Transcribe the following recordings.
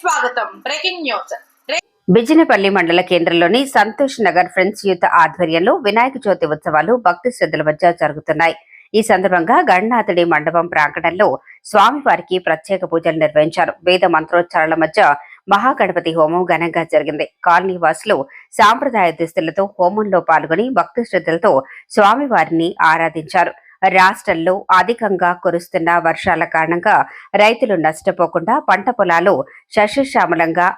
స్వాగతం. Breaking news Bijinapally మండల కేంద్రంలోని సంతోష్ నగర్ ఫ్రెండ్స్ యూత్ ఆధ్వర్యంలో వినాయక చవితి ఉత్సవాలు భక్తి శ్రద్ధల మధ్య జరుగుతున్నాయి. ఈ సందర్భంగా గణనాథుడి మండపం ప్రాంగణంలో స్వామివారికి ప్రత్యేక పూజలు నిర్వహించారు. వేద మంత్రోచ్చారాల మధ్య మహాగణపతి హోమం ఘనంగా జరిగింది. కాలనీ వాసులు సాంప్రదాయ దుస్తులతో హోమంలో పాల్గొని భక్తి శ్రద్ధలతో స్వామివారిని ఆరాధించారు. రాష్ట్రంలో అధికంగా కురుస్తున్న వర్షాల కారణంగా రైతులు నష్టపోకుండా పంట పొలాలు సస్యశ్యామలంగా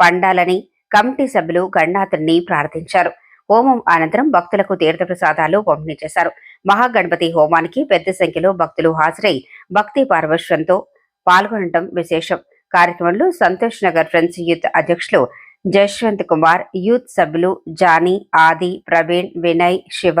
పండాలని కమిటీ సభ్యులు గణనాథుని ప్రార్థించారు. హోమం అనంతరం భక్తులకు తీర్థప్రసాదాలు పంపిణీ చేశారు. మహాగణపతి హోమానికి పెద్ద సంఖ్యలో భక్తులు హాజరై భక్తి పార్వశ్వంతో పాల్గొనడం విశేషం. కార్యక్రమంలో సంతోష్ నగర్ ఫ్రెండ్స్ యూత్ అధ్యక్షులు జశ్వంత్ కుమార్ యూత్ సభ్యులు జానీ ఆది ప్రవీణ్ వినయ్ శివ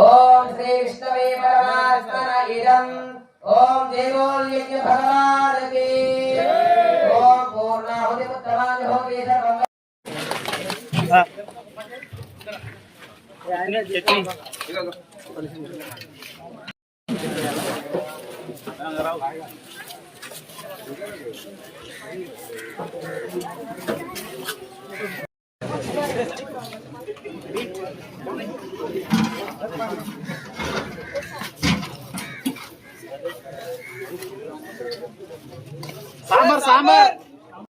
ఓం శ్రీ విష్ణవే పరమాత్మన ఇదం. ఓం దేవోల్యజ్ఞ భగవానకి. ఓం పూర్ణాహుతి పుత్రవాన్ హోతి సర్వం Sambar, sambar.